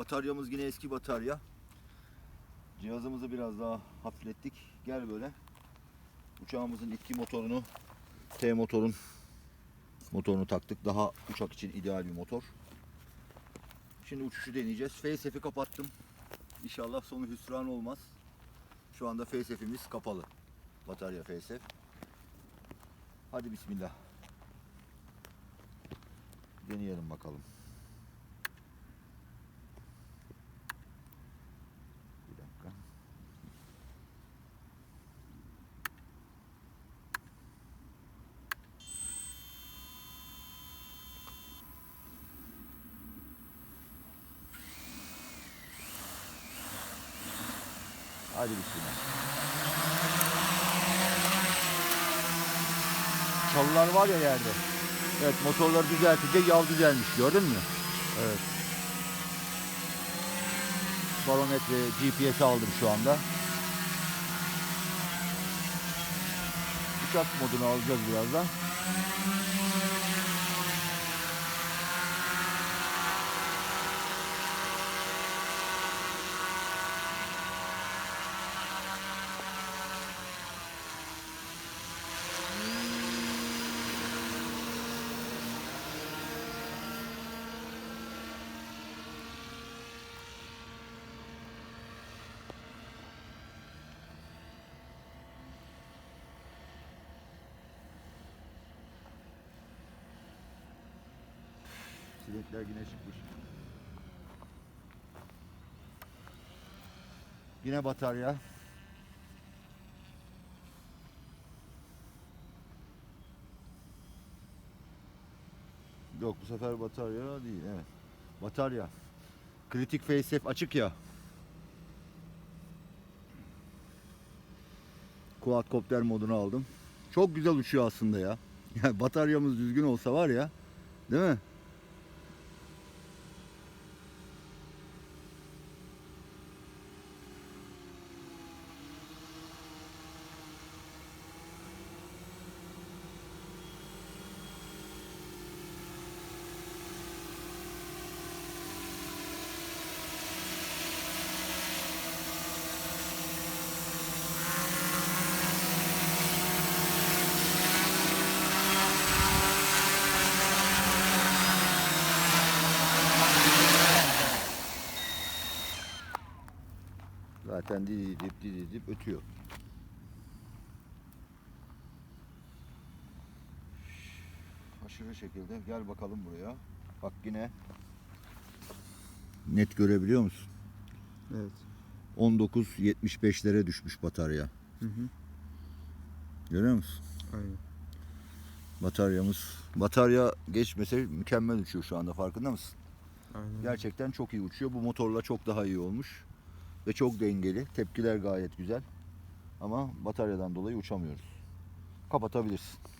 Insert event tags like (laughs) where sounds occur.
Bataryamız yine eski batarya. Cihazımızı biraz daha hafiflettik. Gel böyle. Uçağımızın iki motorunu T motorun motorunu taktık. Daha uçak için ideal bir motor. Şimdi uçuşu deneyeceğiz. Facehapp'i kapattım. İnşallah sonu hüsran olmaz. Şu anda facehapp'imiz kapalı. Batarya facehapp. Hadi bismillah. Deneyelim bakalım. Bir dakika. Hadi bismillah. Çalılar var ya yerde. Evet motorları düzeltince yal düzelmiş gördün mü? Evet. Barometre GPS aldım şu anda. Uçak modunu alacağız birazdan. Sinekler yine çıkmış. Yine batarya. Yok bu sefer batarya değil. Evet. Batarya. Kritik facehapp açık ya. Quadcopter modunu aldım. Çok güzel uçuyor aslında ya. (laughs) Yani bataryamız düzgün olsa var ya. Değil mi? Zaten didip didip ötüyor. Aşırı şekilde gel bakalım buraya. Bak yine net görebiliyor musun? Evet. 19.75'lere düşmüş batarya. Hı hı. Görüyor musun? Aynen. Bataryamız. Batarya geçmese mükemmel uçuyor şu anda farkında mısın? Aynen. Gerçekten çok iyi uçuyor. Bu motorla çok daha iyi olmuş. Ve çok dengeli. Tepkiler gayet güzel. Ama bataryadan dolayı uçamıyoruz. Kapatabilirsin.